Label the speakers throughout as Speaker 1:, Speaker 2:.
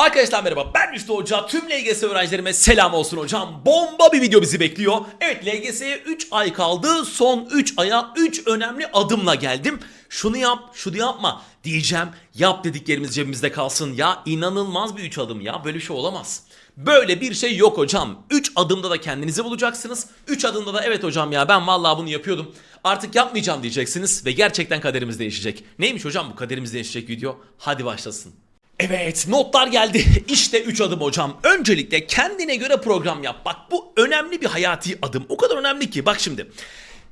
Speaker 1: Arkadaşlar merhaba ben Rüştü Hoca. Tüm LGS öğrencilerime selam olsun hocam. Bomba bir video bizi bekliyor. Evet LGS'ye 3 ay kaldı. Son 3 aya 3 önemli adımla geldim. Şunu yap, şunu yapma diyeceğim. Yap dediklerimiz cebimizde kalsın. Ya inanılmaz bir 3 adım ya. Böyle bir şey olamaz. Böyle bir şey yok hocam. 3 adımda da kendinizi bulacaksınız. 3 adımda da evet hocam ya ben vallahi bunu yapıyordum. Artık yapmayacağım diyeceksiniz ve gerçekten kaderimiz değişecek. Neymiş hocam bu kaderimiz değişecek video? Hadi başlasın. Evet notlar geldi. İşte 3 adım hocam. Öncelikle kendine göre program yap. Bak bu önemli bir hayati adım. O kadar önemli ki. Bak şimdi.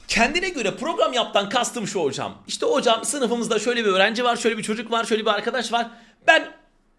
Speaker 1: Kendine göre program yaptan kastım şu hocam. İşte hocam sınıfımızda şöyle bir öğrenci var, şöyle bir çocuk var, şöyle bir arkadaş var. Ben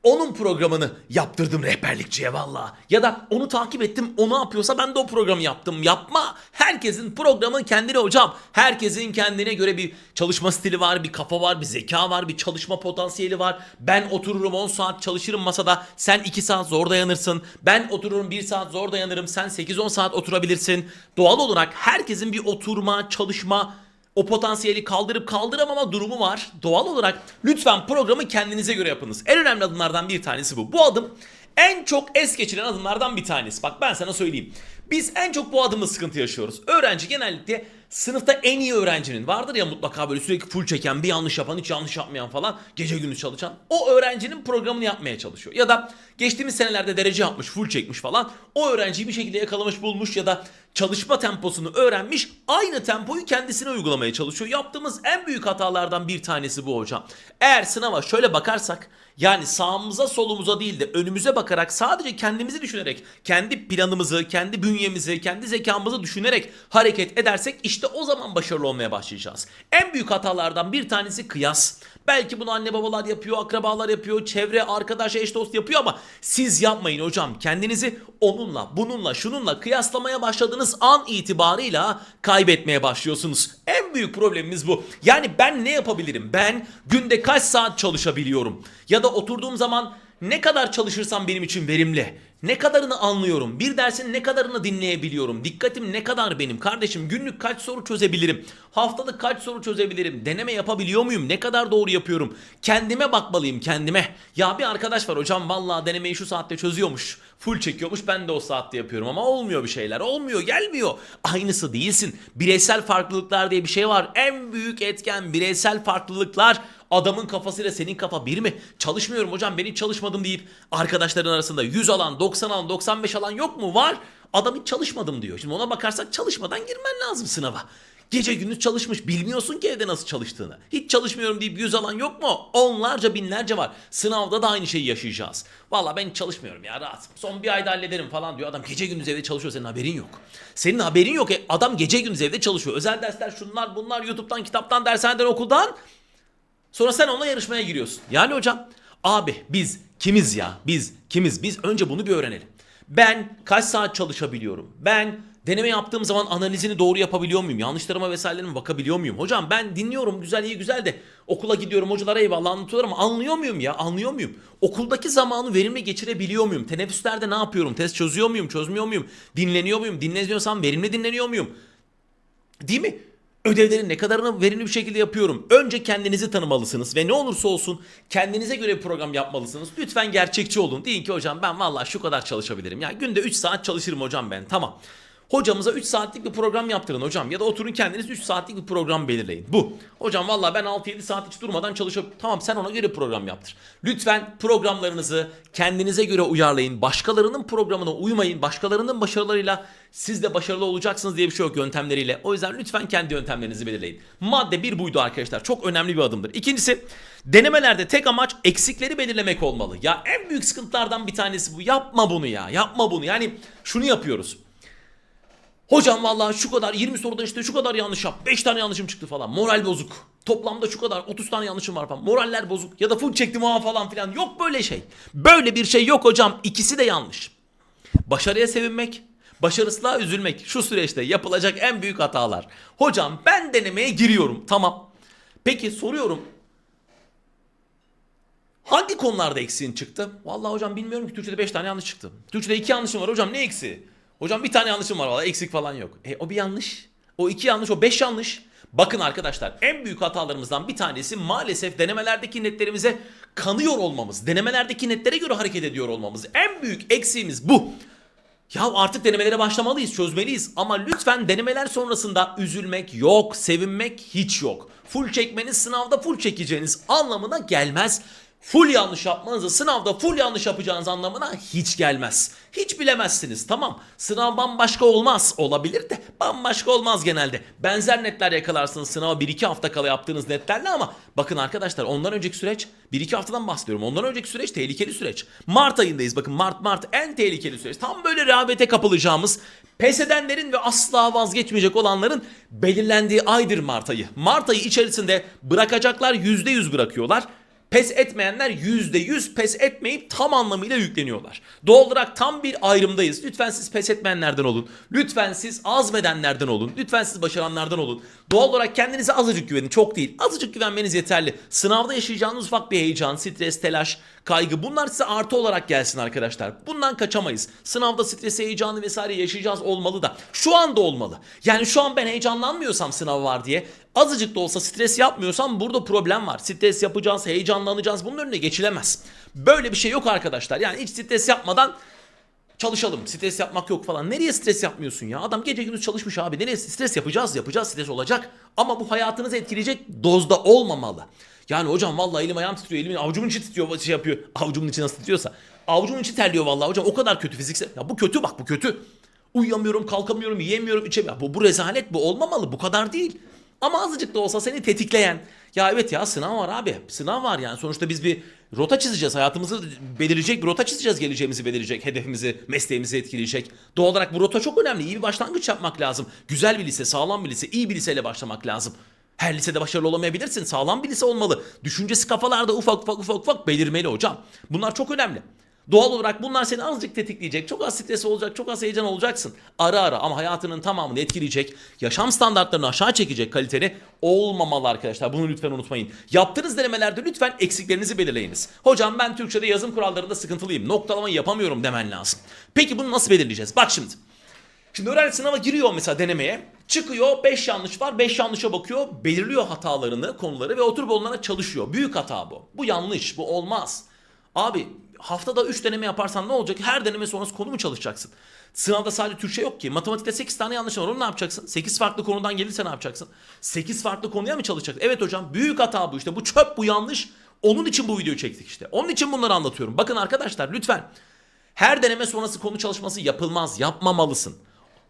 Speaker 1: onun programını yaptırdım rehberlikçiye valla. Ya da onu takip ettim, o ne yapıyorsa ben de o programı yaptım. Yapma. Herkesin programı kendine hocam. Herkesin kendine göre bir çalışma stili var, bir kafa var, bir zeka var, bir çalışma potansiyeli var. Ben otururum 10 saat çalışırım masada, sen 2 saat zor dayanırsın. Ben otururum 1 saat zor dayanırım, sen 8-10 saat oturabilirsin. Doğal olarak herkesin bir oturma, çalışma, o potansiyeli kaldırıp kaldıramama durumu var. Doğal olarak lütfen programı kendinize göre yapınız. En önemli adımlardan bir tanesi bu. Bu adım en çok es geçilen adımlardan bir tanesi. Bak ben sana söyleyeyim. Biz en çok bu adımda sıkıntı yaşıyoruz. Öğrenci genellikle sınıfta en iyi öğrencinin vardır ya mutlaka böyle sürekli full çeken, bir yanlış yapan, hiç yanlış yapmayan falan, gece gündüz çalışan. O öğrencinin programını yapmaya çalışıyor. Ya da geçtiğimiz senelerde derece yapmış, full çekmiş falan. O öğrenciyi bir şekilde yakalamış, bulmuş ya da çalışma temposunu öğrenmiş, aynı tempoyu kendisine uygulamaya çalışıyor. Yaptığımız en büyük hatalardan bir tanesi bu hocam. Eğer sınava şöyle bakarsak, yani sağımıza solumuza değil de önümüze bakarak sadece kendimizi düşünerek, kendi planımızı, kendi bünyemizi, kendi zekamızı düşünerek hareket edersek işte o zaman başarılı olmaya başlayacağız. En büyük hatalardan bir tanesi kıyas. Belki bunu anne babalar yapıyor, akrabalar yapıyor, çevre, arkadaş, eş dost yapıyor ama siz yapmayın hocam. Kendinizi onunla, bununla, şununla kıyaslamaya başladığınız an itibarıyla kaybetmeye başlıyorsunuz. En büyük problemimiz bu. Yani ben ne yapabilirim? Ben günde kaç saat çalışabiliyorum? Ya da oturduğum zaman ne kadar çalışırsam benim için verimli? Ne kadarını anlıyorum? Bir dersin ne kadarını dinleyebiliyorum? Dikkatim ne kadar benim? Kardeşim günlük kaç soru çözebilirim? Haftalık kaç soru çözebilirim? Deneme yapabiliyor muyum? Ne kadar doğru yapıyorum? Kendime bakmalıyım kendime. Ya bir arkadaş var hocam vallahi denemeyi şu saatte çözüyormuş. Full çekiyormuş ben de o saatte yapıyorum ama olmuyor bir şeyler. Olmuyor gelmiyor. Aynısı değilsin. Bireysel farklılıklar diye bir şey var. En büyük etken bireysel farklılıklar. Adamın kafasıyla senin kafa bir mi? Çalışmıyorum hocam ben hiç çalışmadım deyip arkadaşların arasında 100 alan, 90 alan, 95 alan yok mu? Var. Adam hiç çalışmadım diyor. Şimdi ona bakarsak çalışmadan girmen lazım sınava. Gece gündüz çalışmış. Bilmiyorsun ki evde nasıl çalıştığını. Hiç çalışmıyorum deyip 100 alan yok mu? Onlarca binlerce var. Sınavda da aynı şeyi yaşayacağız. Valla ben çalışmıyorum ya rahat. Son bir ayda hallederim falan diyor. Adam gece gündüz evde çalışıyor senin haberin yok. Senin haberin yok. E, Adam gece gündüz evde çalışıyor. Özel dersler şunlar bunlar YouTube'dan kitaptan dershaneden okuldan. Sonra sen onunla yarışmaya giriyorsun. Yani hocam abi biz kimiz ya? Biz kimiz? Biz önce bunu bir öğrenelim. Ben kaç saat çalışabiliyorum? Ben deneme yaptığım zaman analizini doğru yapabiliyor muyum? Yanlışlarıma vesairelerime bakabiliyor muyum? Hocam ben dinliyorum güzel iyi güzel de okula gidiyorum hocalara eyvallah anlatıyorlar ama anlıyor muyum ya? Anlıyor muyum? Okuldaki zamanı verimli geçirebiliyor muyum? Teneffüslerde ne yapıyorum? Test çözüyor muyum? Çözmüyor muyum? Dinleniyor muyum? Dinleniyorsam verimli dinleniyor muyum? Değil mi? Ödevlerin ne kadarını verimli bir şekilde yapıyorum. Önce kendinizi tanımalısınız ve ne olursa olsun kendinize göre bir program yapmalısınız. Lütfen gerçekçi olun. Deyin ki hocam ben vallahi şu kadar çalışabilirim. Ya günde 3 saat çalışırım hocam ben. Tamam. Hocamıza 3 saatlik bir program yaptırın hocam. Ya da oturun kendiniz 3 saatlik bir program belirleyin. Bu. Hocam vallahi ben 6-7 saat hiç durmadan çalışıyorum. Tamam sen ona göre program yaptır. Lütfen programlarınızı kendinize göre uyarlayın. Başkalarının programına uymayın. Başkalarının başarılarıyla siz de başarılı olacaksınız diye bir şey yok yöntemleriyle. O yüzden lütfen kendi yöntemlerinizi belirleyin. Madde bir buydu arkadaşlar. Çok önemli bir adımdır. İkincisi denemelerde tek amaç eksikleri belirlemek olmalı. Ya en büyük sıkıntılardan bir tanesi bu. Yapma bunu ya. Yapma bunu. Yani şunu yapıyoruz. Hocam vallahi şu kadar 20 sorudan işte şu kadar yanlış yap. 5 tane yanlışım çıktı falan. Moral bozuk. Toplamda şu kadar 30 tane yanlışım var falan. Moraller bozuk. Ya da full çektim ha falan filan. Yok böyle şey. Böyle bir şey yok hocam. İkisi de yanlış. Başarıya sevinmek, başarısızlığa üzülmek şu süreçte yapılacak en büyük hatalar. Hocam ben denemeye giriyorum. Tamam. Peki soruyorum. Hangi konularda eksiğin çıktı? Vallahi hocam bilmiyorum ki Türkçe'de 5 tane yanlış çıktı. Türkçe'de 2 yanlışım var hocam ne eksiği? Hocam bir tane yanlışım var valla eksik falan yok. E o bir yanlış. O iki yanlış o beş yanlış. Bakın arkadaşlar en büyük hatalarımızdan bir tanesi maalesef denemelerdeki netlerimize kanıyor olmamız, denemelerdeki netlere göre hareket ediyor olmamız. En büyük eksiğimiz bu. Ya artık denemelere başlamalıyız, çözmeliyiz. Ama lütfen denemeler sonrasında üzülmek yok, sevinmek hiç yok. Full çekmeniz sınavda full çekeceğiniz anlamına gelmez. Full yanlış yapmanızı sınavda full yanlış yapacağınız anlamına hiç gelmez. Hiç bilemezsiniz tamam. Sınav bambaşka olmaz. Olabilir de bambaşka olmaz genelde. Benzer netler yakalarsınız sınava 1-2 hafta kala yaptığınız netlerle ama bakın arkadaşlar ondan önceki süreç 1-2 haftadan bahsediyorum. Ondan önceki süreç tehlikeli süreç. Mart ayındayız bakın Mart Mart en tehlikeli süreç. Tam böyle rehavete kapılacağımız pes edenlerin ve asla vazgeçmeyecek olanların belirlendiği aydır Mart ayı. Mart ayı içerisinde bırakacaklar %100 bırakıyorlar. Pes etmeyenler %100 pes etmeyip tam anlamıyla yükleniyorlar. Doğal olarak tam bir ayrımdayız. Lütfen siz pes etmeyenlerden olun. Lütfen siz azmedenlerden olun. Lütfen siz başaranlardan olun. Doğal olarak kendinize azıcık güvenin. Çok değil. Azıcık güvenmeniz yeterli. Sınavda yaşayacağınız ufak bir heyecan, stres, telaş, kaygı bunlar size artı olarak gelsin arkadaşlar. Bundan kaçamayız. Sınavda stresi, heyecanı vesaire yaşayacağız olmalı da. Şu anda olmalı. Yani şu an ben heyecanlanmıyorsam sınav var diye azıcık da olsa stres yapmıyorsam burada problem var. Stres yapacağız, heyecanlanacağız. Bunun önüne geçilemez. Böyle bir şey yok arkadaşlar. Yani hiç stres yapmadan çalışalım. Stres yapmak yok falan. Nereye stres yapmıyorsun ya? Adam gece gündüz çalışmış abi. Nereye stres yapacağız? Yapacağız stres olacak. Ama bu hayatınızı etkileyecek dozda olmamalı. Yani hocam vallahi elim ayağım titriyor. Elimin avucumun içi titriyor şey yapıyor. Avucumun içi nasıl titriyorsa. Avucumun içi terliyor vallahi hocam. O kadar kötü fiziksel. Ya bu kötü bak bu kötü. Uyuyamıyorum, kalkamıyorum, yiyemiyorum, içemiyorum. Bu, bu rezalet bu olmamalı. Bu kadar değil. Ama azıcık da olsa seni tetikleyen ya evet ya sınav var abi. Sınav var yani. Sonuçta biz bir rota çizeceğiz. Hayatımızı belirleyecek bir rota çizeceğiz. Geleceğimizi belirleyecek. Hedefimizi, mesleğimizi etkileyecek. Doğal olarak bu rota çok önemli. İyi bir başlangıç yapmak lazım. Güzel bir lise, sağlam bir lise, iyi bir liseyle başlamak lazım. Her lisede başarılı olamayabilirsin. Sağlam bir lise olmalı. Düşüncesi kafalarda ufak ufak ufak ufak belirmeli hocam. Bunlar çok önemli. Doğal olarak bunlar seni azıcık tetikleyecek. Çok az stres olacak, çok az heyecan olacaksın. Ara ara ama hayatının tamamını etkileyecek, yaşam standartlarını aşağı çekecek kaliteli olmamalı arkadaşlar. Bunu lütfen unutmayın. Yaptığınız denemelerde lütfen eksiklerinizi belirleyiniz. Hocam ben Türkçe'de yazım kurallarında sıkıntılıyım. Noktalamayı yapamıyorum demen lazım. Peki bunu nasıl belirleyeceğiz? Bak şimdi. Şimdi öğrenci sınava giriyor mesela denemeye. Çıkıyor 5 yanlış var 5 yanlışa bakıyor. Belirliyor hatalarını konuları ve oturup onlara çalışıyor. Büyük hata bu. Bu yanlış bu olmaz. Abi haftada 3 deneme yaparsan ne olacak? Her deneme sonrası konu mu çalışacaksın? Sınavda sadece Türkçe yok ki. Matematikte 8 tane yanlış var. Onu ne yapacaksın? 8 farklı konudan gelirse ne yapacaksın? 8 farklı konuya mı çalışacaksın? Evet hocam büyük hata bu işte. Bu çöp bu yanlış. Onun için bu videoyu çektik işte. Onun için bunları anlatıyorum. Bakın arkadaşlar lütfen. Her deneme sonrası konu çalışması yapılmaz. Yapmamalısın.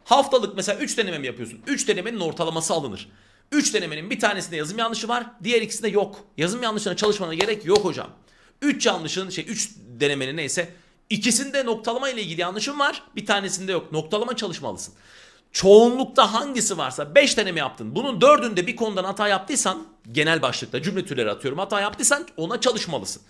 Speaker 1: Haftalık mesela 3 deneme mi yapıyorsun? 3 denemenin ortalaması alınır. 3 denemenin bir tanesinde yazım yanlışı var. Diğer ikisinde yok. Yazım yanlışına çalışmana gerek yok hocam. 3 yanlışın şey 3 denemenin neyse ikisinde noktalama ile ilgili yanlışın var. Bir tanesinde yok. Noktalama çalışmalısın. Çoğunlukta hangisi varsa 5 deneme yaptın. Bunun 4'ünde bir konudan hata yaptıysan genel başlıkta cümle türleri atıyorum. Hata yaptıysan ona çalışmalısın.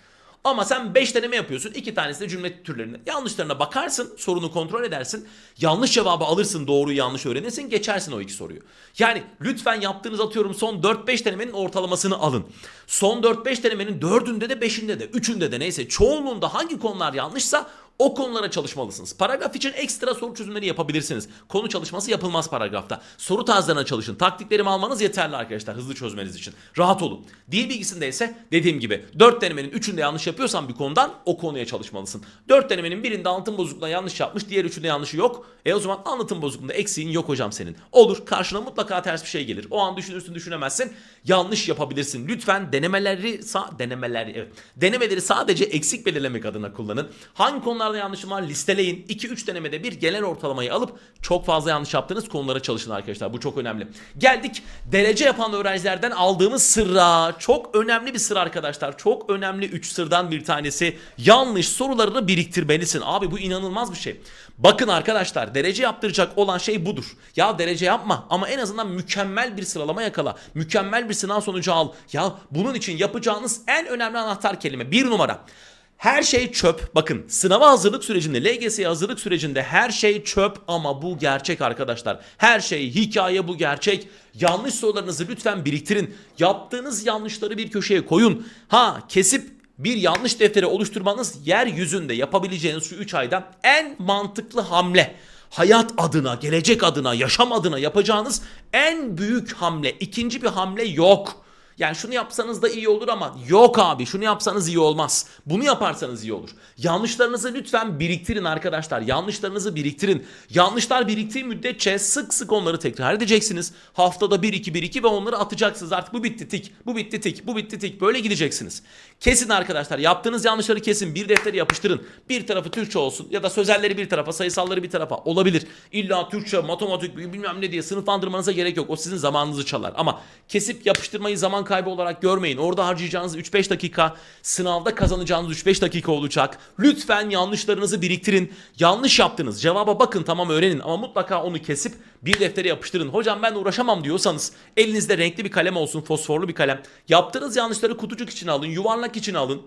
Speaker 1: Ama sen 5 deneme yapıyorsun. 2 tanesi de cümle türlerine. Yanlışlarına bakarsın, sorunu kontrol edersin. Yanlış cevabı alırsın, doğruyu yanlış öğrenirsin, geçersin o iki soruyu. Yani lütfen yaptığınız atıyorum son 4-5 denemenin ortalamasını alın. Son 4-5 denemenin 4'ünde de 5'inde de 3'ünde de neyse çoğunluğunda hangi konular yanlışsa o konulara çalışmalısınız. Paragraf için ekstra soru çözümleri yapabilirsiniz. Konu çalışması yapılmaz paragrafta. Soru tarzlarına çalışın. Taktiklerimi almanız yeterli arkadaşlar hızlı çözmeniz için. Rahat olun. Dil bilgisinde ise dediğim gibi 4 denemenin 3'ünde yanlış yapıyorsan bir konudan o konuya çalışmalısın. 4 denemenin birinde anlatım bozukluğuna yanlış yapmış, diğer üçünde yanlışı yok. E o zaman anlatım bozukluğunda eksiğin yok hocam senin. Olur karşına mutlaka ters bir şey gelir. O an düşünürsün düşünemezsin. Yanlış yapabilirsin. Lütfen denemeleri denemeleri evet. Denemeleri sadece eksik belirlemek adına kullanın. Hangi konularda yanlışım var listeleyin. 2-3 denemede bir genel ortalamayı alıp çok fazla yanlış yaptığınız konulara çalışın arkadaşlar. Bu çok önemli. Geldik derece yapan öğrencilerden aldığımız sırra. Çok önemli bir sır arkadaşlar. Çok önemli 3 sırdan bir tanesi. Yanlış sorularını biriktirmelisin. Abi bu inanılmaz bir şey. Bakın arkadaşlar derece yaptıracak olan şey budur. Ya derece yapma ama en azından mükemmel bir sıralama yakala. Mükemmel bir sınav sonucu al. Ya bunun için yapacağınız en önemli anahtar kelime bir numara. Her şey çöp. Bakın sınava hazırlık sürecinde, LGS'ye hazırlık sürecinde her şey çöp ama bu gerçek arkadaşlar. Her şey hikaye bu gerçek. Yanlış sorularınızı lütfen biriktirin. Yaptığınız yanlışları bir köşeye koyun. Ha kesip bir yanlış defteri oluşturmanız yeryüzünde yapabileceğiniz şu 3 ayda en mantıklı hamle. Hayat adına, gelecek adına, yaşam adına yapacağınız en büyük hamle. İkinci bir hamle yok. Yani şunu yapsanız da iyi olur ama yok abi şunu yapsanız iyi olmaz. Bunu yaparsanız iyi olur. Yanlışlarınızı lütfen biriktirin arkadaşlar. Yanlışlarınızı biriktirin. Yanlışlar biriktiği müddetçe sık sık onları tekrar edeceksiniz. Haftada 1-2-1-2 ve onları atacaksınız. Artık bu bitti tik, bu bitti tik, bu bitti tik. Böyle gideceksiniz. Kesin arkadaşlar. Yaptığınız yanlışları kesin. Bir deftere yapıştırın. Bir tarafı Türkçe olsun ya da sözelleri bir tarafa, sayısalları bir tarafa olabilir. İlla Türkçe, matematik bilmem ne diye sınıflandırmanıza gerek yok. O sizin zamanınızı çalar. Ama kesip yapıştırmayı zaman kaybı olarak görmeyin. Orada harcayacağınız 3-5 dakika, sınavda kazanacağınız 3-5 dakika olacak. Lütfen yanlışlarınızı biriktirin. Yanlış yaptınız. Cevaba bakın tamam öğrenin ama mutlaka onu kesip bir deftere yapıştırın. Hocam ben uğraşamam diyorsanız elinizde renkli bir kalem olsun, fosforlu bir kalem. Yaptığınız yanlışları kutucuk içine alın, yuvarlak içine alın.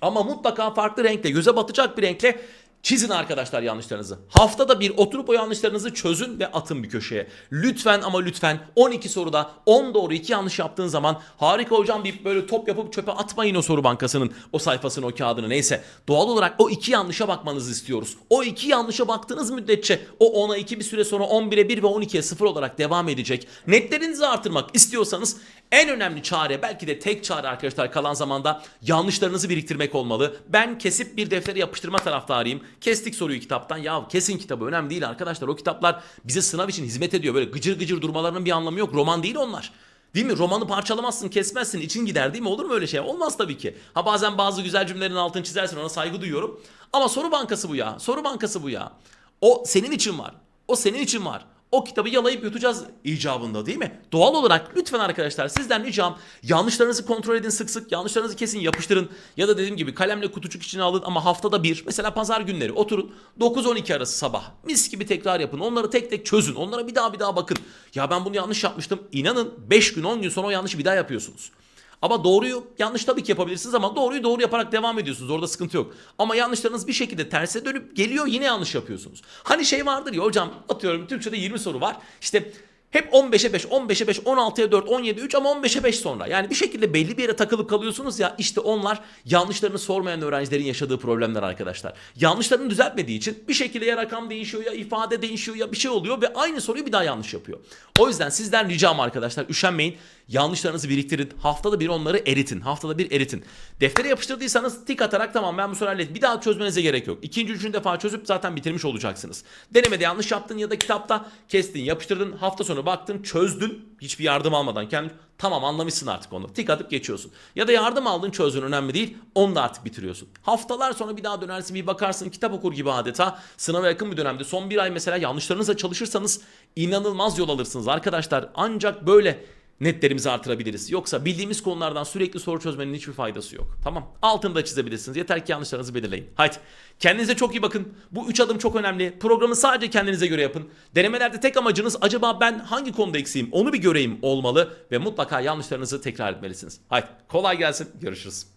Speaker 1: Ama mutlaka farklı renkle, göze batacak bir renkle çizin arkadaşlar yanlışlarınızı. Haftada bir oturup o yanlışlarınızı çözün ve atın bir köşeye. Lütfen ama lütfen 12 soruda 10 doğru 2 yanlış yaptığın zaman harika hocam deyip böyle top yapıp çöpe atmayın o soru bankasının o sayfasını o kağıdını neyse. Doğal olarak o iki yanlışa bakmanızı istiyoruz. O iki yanlışa baktığınız müddetçe o 10'a 2 bir süre sonra 11'e 1 ve 12'ye 0 olarak devam edecek. Netlerinizi artırmak istiyorsanız en önemli çare belki de tek çare arkadaşlar kalan zamanda yanlışlarınızı biriktirmek olmalı. Ben kesip bir deftere yapıştırma taraftarıyım. Kestik soruyu kitaptan. Ya kesin kitabı önemli değil arkadaşlar. O kitaplar bize sınav için hizmet ediyor. Böyle gıcır gıcır durmalarının bir anlamı yok. Roman değil onlar. Değil mi? Romanı parçalamazsın, kesmezsin, için gider değil mi? Olur mu öyle şey? Olmaz tabii ki. Ha bazen bazı güzel cümlelerin altını çizersin ona saygı duyuyorum. Ama soru bankası bu ya. Soru bankası bu ya. O senin için var. O senin için var. O kitabı yalayıp yutacağız icabında değil mi? Doğal olarak lütfen arkadaşlar sizden ricam yanlışlarınızı kontrol edin sık sık. Yanlışlarınızı kesin yapıştırın. Ya da dediğim gibi kalemle kutucuk içine alın ama haftada bir. Mesela pazar günleri oturun 9-12 arası sabah. Mis gibi tekrar yapın. Onları tek tek çözün. Onlara bir daha bir daha bakın. Ya ben bunu yanlış yapmıştım. İnanın 5 gün 10 gün sonra o yanlışı bir daha yapıyorsunuz. Ama doğruyu yanlış tabii ki yapabilirsiniz ama doğruyu doğru yaparak devam ediyorsunuz. Orada sıkıntı yok. Ama yanlışlarınız bir şekilde terse dönüp geliyor yine yanlış yapıyorsunuz. Hani şey vardır ya hocam atıyorum Türkçe'de 20 soru var. İşte hep 15'e 5, 15'e 5, 16'ya 4, 17'ye 3 ama 15'e 5 sonra. Yani bir şekilde belli bir yere takılıp kalıyorsunuz ya işte onlar yanlışlarını sormayan öğrencilerin yaşadığı problemler arkadaşlar. Yanlışlarını düzeltmediği için bir şekilde ya rakam değişiyor ya ifade değişiyor ya bir şey oluyor ve aynı soruyu bir daha yanlış yapıyor. O yüzden sizden ricam arkadaşlar üşenmeyin. Yanlışlarınızı biriktirin. Haftada bir onları eritin. Haftada bir eritin. Deftere yapıştırdıysanız tik atarak tamam ben bu soruyu hallettim. Bir daha çözmenize gerek yok. İkinci, üçüncü defa çözüp zaten bitirmiş olacaksınız. Denemede yanlış yaptın ya da kitapta kestin, yapıştırdın. Hafta sonu baktın, çözdün. Hiçbir yardım almadan kendin tamam anlamışsın artık onu. Tik atıp geçiyorsun. Ya da yardım aldın çözdün önemli değil. Onu da artık bitiriyorsun. Haftalar sonra bir daha dönersin bir bakarsın kitap okur gibi adeta. Sınava yakın bir dönemde son bir ay mesela yanlışlarınızla çalışırsanız inanılmaz yol alırsınız arkadaşlar. Ancak böyle netlerimizi artırabiliriz. Yoksa bildiğimiz konulardan sürekli soru çözmenin hiçbir faydası yok. Tamam. Altını da çizebilirsiniz. Yeter ki yanlışlarınızı belirleyin. Haydi. Kendinize çok iyi bakın. Bu üç adım çok önemli. Programı sadece kendinize göre yapın. Denemelerde tek amacınız acaba ben hangi konuda eksiğim onu bir göreyim olmalı ve mutlaka yanlışlarınızı tekrar etmelisiniz. Haydi. Kolay gelsin. Görüşürüz.